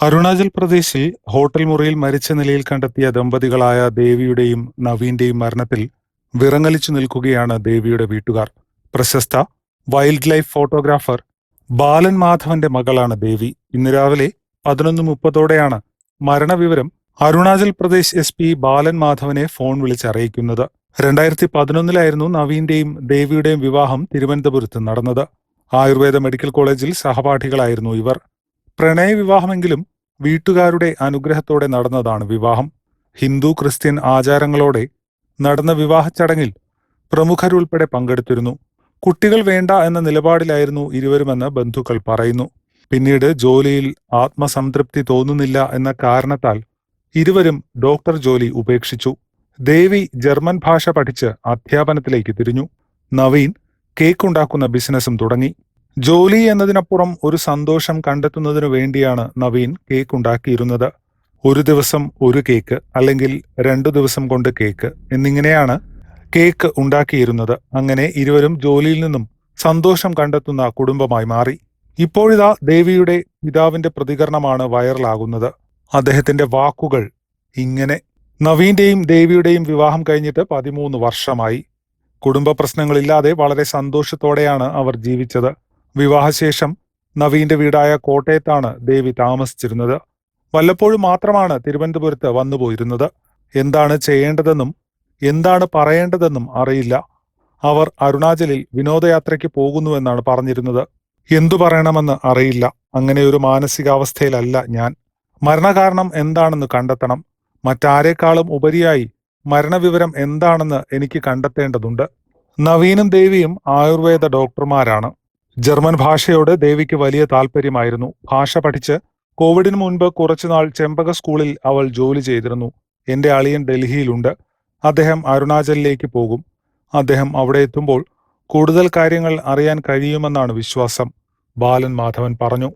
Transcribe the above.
അരുണാചൽ പ്രദേശിൽ ഹോട്ടൽ മുറിയിൽ മരിച്ച നിലയിൽ കണ്ടെത്തിയ ദമ്പതികളായ ദേവിയുടെയും നവീന്റെയും മരണത്തിൽ വിറങ്ങലിച്ചു നിൽക്കുകയാണ് ദേവിയുടെ വീട്ടുകാർ. പ്രശസ്ത വൈൽഡ് ലൈഫ് ഫോട്ടോഗ്രാഫർ ബാലൻ മാധവന്റെ മകളാണ് ദേവി. ഇന്ന് രാവിലെ പതിനൊന്ന് മുപ്പതോടെയാണ് മരണവിവരം അരുണാചൽ പ്രദേശ് എസ് പി ബാലൻ മാധവനെ ഫോൺ വിളിച്ചറിയിക്കുന്നത് രണ്ടായിരത്തി പതിനൊന്നിലായിരുന്നു നവീന്റെയും ദേവിയുടെയും വിവാഹം തിരുവനന്തപുരത്ത് നടന്നത്. ആയുർവേദ മെഡിക്കൽ കോളേജിൽ സഹപാഠികളായിരുന്നു ഇവർ. പ്രണയ വിവാഹമെങ്കിലും വീട്ടുകാരുടെ അനുഗ്രഹത്തോടെ നടന്നതാണ് വിവാഹം. ഹിന്ദു ക്രിസ്ത്യൻ ആചാരങ്ങളോടെ നടന്ന വിവാഹ ചടങ്ങിൽ പ്രമുഖരുൾപ്പെടെ പങ്കെടുത്തിരുന്നു. കുട്ടികൾ വേണ്ട എന്ന നിലപാടിലായിരുന്നു ഇരുവരുമെന്ന് ബന്ധുക്കൾ പറയുന്നു. പിന്നീട് ജോലിയിൽ ആത്മസംതൃപ്തി തോന്നുന്നില്ല എന്ന കാരണത്താൽ ഇരുവരും ഡോക്ടർ ജോലി ഉപേക്ഷിച്ചു. ദേവി ജർമ്മൻ ഭാഷ പഠിച്ച് അധ്യാപനത്തിലേക്ക് തിരിഞ്ഞു. നവീൻ കേക്കുണ്ടാക്കുന്ന ബിസിനസ്സും തുടങ്ങി. ജോലി എന്നതിനപ്പുറം ഒരു സന്തോഷം കണ്ടെത്തുന്നതിനു വേണ്ടിയാണ് നവീൻ കേക്ക് ഉണ്ടാക്കിയിരുന്നത്. ഒരു ദിവസം ഒരു കേക്ക് അല്ലെങ്കിൽ രണ്ടു ദിവസം കൊണ്ട് കേക്ക് എന്നിങ്ങനെയാണ് കേക്ക് ഉണ്ടാക്കിയിരുന്നത്. അങ്ങനെ ഇരുവരും ജോലിയിൽ നിന്നും സന്തോഷം കണ്ടെത്തുന്ന കുടുംബമായി മാറി. ഇപ്പോഴിതാ ദേവിയുടെ പിതാവിന്റെ പ്രതികരണമാണ് വൈറലാകുന്നത്. അദ്ദേഹത്തിന്റെ വാക്കുകൾ ഇങ്ങനെ. നവീന്റെയും ദേവിയുടെയും വിവാഹം കഴിഞ്ഞിട്ട് പതിമൂന്ന് വർഷമായി. കുടുംബ പ്രശ്നങ്ങളില്ലാതെ വളരെ സന്തോഷത്തോടെയാണ് അവർ ജീവിച്ചത്. വിവാഹശേഷം നവീന്റെ വീടായ കോട്ടയത്താണ് ദേവി താമസിച്ചിരുന്നത്. വല്ലപ്പോഴും മാത്രമാണ് തിരുവനന്തപുരത്ത് വന്നുപോയിരുന്നത്. എന്താണ് ചെയ്യേണ്ടതെന്നും എന്താണ് പറയേണ്ടതെന്നും അറിയില്ല. അവർ അരുണാചലിൽ വിനോദയാത്രയ്ക്ക് പോകുന്നുവെന്നാണ് പറഞ്ഞിരുന്നത്. എന്തു പറയണമെന്ന് അറിയില്ല. അങ്ങനെ ഒരു മാനസികാവസ്ഥയിലല്ല ഞാൻ. മരണകാരണം എന്താണെന്ന് കണ്ടെത്തണം. മറ്റാരേക്കാളും ഉപരിയായി മരണവിവരം എന്താണെന്ന് എനിക്ക് കണ്ടെത്തേണ്ടതുണ്ട്. നവീനും ദേവിയും ആയുർവേദ ഡോക്ടർമാരാണ്. ജർമ്മൻ ഭാഷയോട് ദേവിക്ക് വലിയ താല്പര്യമായിരുന്നു. ഭാഷ പഠിച്ച് കോവിഡിന് മുൻപ് കുറച്ചുനാൾ ചെമ്പക സ്കൂളിൽ അവൾ ജോലി ചെയ്തിരുന്നു. എന്റെ അളിയൻ ഡൽഹിയിലുണ്ട്. അദ്ദേഹം അരുണാചലിലേക്ക് പോകും. അദ്ദേഹം അവിടെ എത്തുമ്പോൾ കൂടുതൽ കാര്യങ്ങൾ അറിയാൻ കഴിയുമെന്നാണ് വിശ്വാസം. ബാലൻ മാധവൻ പറഞ്ഞു.